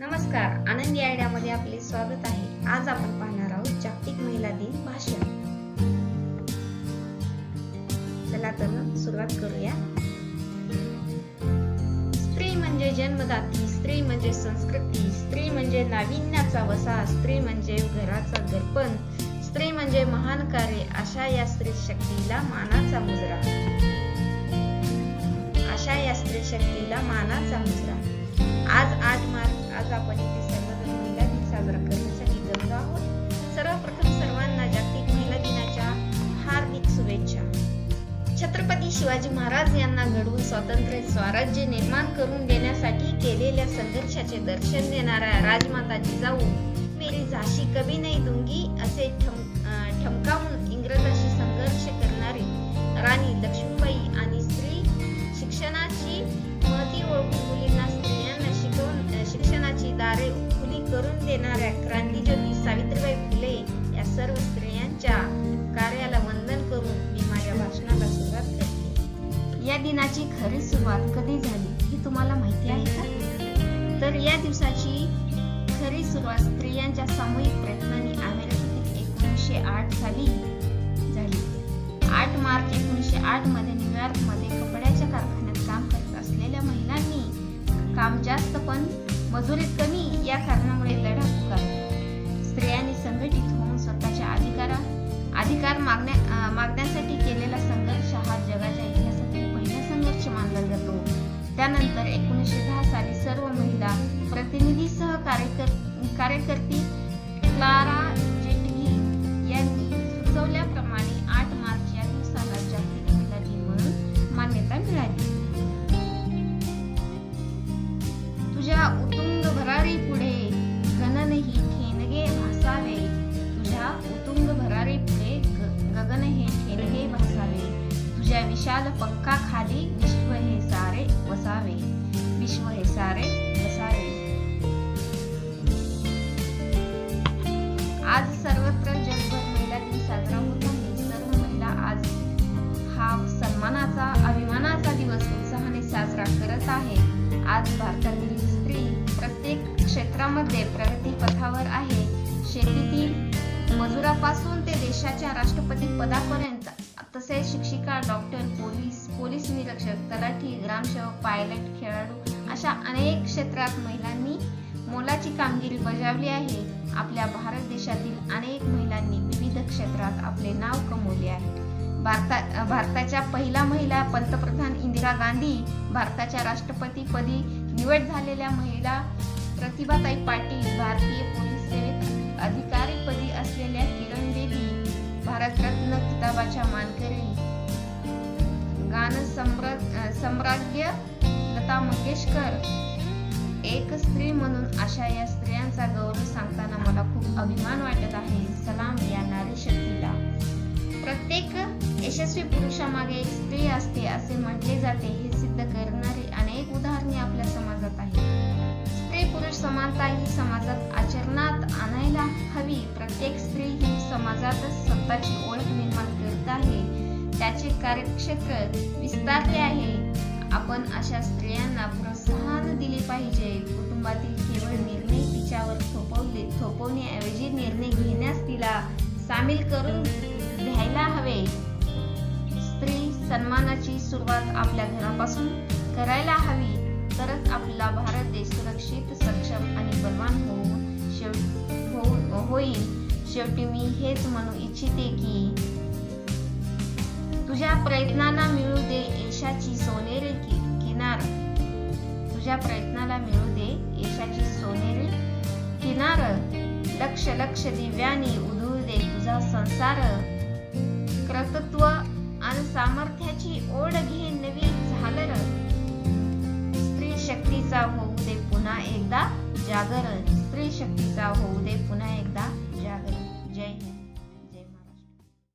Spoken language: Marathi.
नमस्कार आनंदी आयडियामध्ये आपले स्वागत आहे. आज आपण पाहणार आहोत जागतिक महिला दिन भाषण. चला तर मग सुरुवात करूया. स्त्री म्हणजे जन्मदाती स्त्री म्हणजे संस्कृती स्त्री म्हणजे नाविन्याचा वसा स्त्री म्हणजे घराचा दर्पण स्त्री म्हणजे महान कार्य अशा या स्त्री शक्तीला मानाचा मुजरा. अशा या स्त्री शक्तीला मानाचा मुजरा. आज आठ मार्च आज आपण इथे सर्वजण महिला दिन साजरा करण्यासाठी जमलो आहोत. सर्वप्रथम सर्वांना जागतिक महिला दिनाच्या हार्दिक शुभेच्छा. छत्रपती शिवाजी महाराज यांना घडवून स्वातंत्र्य स्वराज्य निर्माण करून देण्यासाठी केलेल्या संघर्षाचे दर्शन देणाऱ्या राजमाता जिजाऊ मेरी झाशी कभी नाही दुंगी असे ठम ठमकावून करून देणाऱ्या क्रांतीज्योती सावित्रीबाई फुले या सर्व स्त्रियांच्या कार्याला वंदन करून मी माझ्या भाषणाला सुरुवात करते. या दिनाची खरी सुरुवात कधी झाली हे तुम्हाला माहिती आहे का? तर या दिवसाची खरी सुरुवात स्त्रियांच्या सामूहिक प्रयत्नांनी अमेरिकेतील एकोणीसशे आठ साली झाली. आठ मार्च एकोणीसशे आठमध्ये न्यूयॉर्कमध्ये कपड्याच्या कारखान्यात काम करत असलेल्या महिलांनी काम जास्त पण मजुरी कमी या कारणामुळे लढा पुकारला स्त्रियांनी संघटित होऊन स्वतःच्या अधिकारा अधिकार मागण्या मागण्यासाठी केलेला संघर्ष हा जगाच्या इतिहासातील पहिला संघर्ष मानला जातो. त्यानंतर एकोणीसशे दहा लाल पंखा खाली विश्व हे सारे वसावे. विश्व हे सारे वसावे. आज सर्वत्र जगभर महिला दिन साजरा होत आहे. सर्व महिला आज हा सन्मानाचा अभिमानाचा दिवस उत्साहाने साजरा करत आहे. आज भारतातील स्त्री प्रत्येक क्षेत्रामध्ये प्रगती पथावर आहे. शेतीतील मजुरापासून ते देशाच्या राष्ट्रपती पदापर्यंत. तसेच शिक्षिका डॉक्टर पोलीस निरीक्षक तलाठी ग्रामसेवक पायलट खेळाडू अशा अनेक क्षेत्रात महिलांनी मोलाची कामगिरी बजावली आहे. आपल्या भारत देशातील अनेक महिलांनी विविध क्षेत्रात आपले नाव कमवले आहे. भारता भारताच्या पहिला महिला पंतप्रधान इंदिरा गांधी भारताच्या राष्ट्रपतीपदी निवड झालेल्या महिला प्रतिभाताई पाटील भारतीय पोलीस सेवेत अधिकारीपदी असलेल्या किरण बेदी भारतरत्न किताबाच्या मानकरी गान सम्र लता मंगेशकर. एक स्त्री म्हणून अशा या स्त्रियांचा गौरव सांगताना मला खूप अभिमान वाटत आहे. सलाम या नारी शक्तीला प्रत्येक यशस्वी पुरुषामागे एक स्त्री असते असे म्हटले जाते हे सिद्ध करणारी अनेक उदाहरणे आपल्या समाजात आहेत. स्त्री पुरुष समानता ही समाजात आचरणात आणायला हवी. प्रत्येक स्त्री ही समाजातच स्वतःची ओळख निर्माण करत आहे. त्याचे कार्यक्षेत्र विस्तारले आहे. आपण अशा स्त्रियांना प्रोत्साहन दिले पाहिजे. कुटुंबातील केवळ निर्णय तिच्यावर थोपवले थोपवण्याऐवजी निर्णय घेण्यास तिला सामील करून घ्यायला हवे. स्त्री सन्मानाची सुरुवात आपल्या घरापासून करायला हवी. तरच आपला भारत देश सुरक्षित सक्षम आणि बलवान होऊन शेव होऊ- होईल. शेवटी मी हेच म्हणू इच्छिते की तुझ्या प्रयत्नांना मिळू दे यशाची सोनेरी कि- किनार. तुझ्या प्रयत्नाला मिळू दे यशाची सोनेरी किनार. लक्ष लक्ष दिव्याने उधळू दे तुझा संसार. कर्तृत्व आणि सामर्थ्याची ओढ घे नवी झालर. स्त्री शक्तीचा होऊ दे पुन्हा एकदा जागरण स्त्री शक्तीचा होऊ दे पुन्हा एकदा जागरण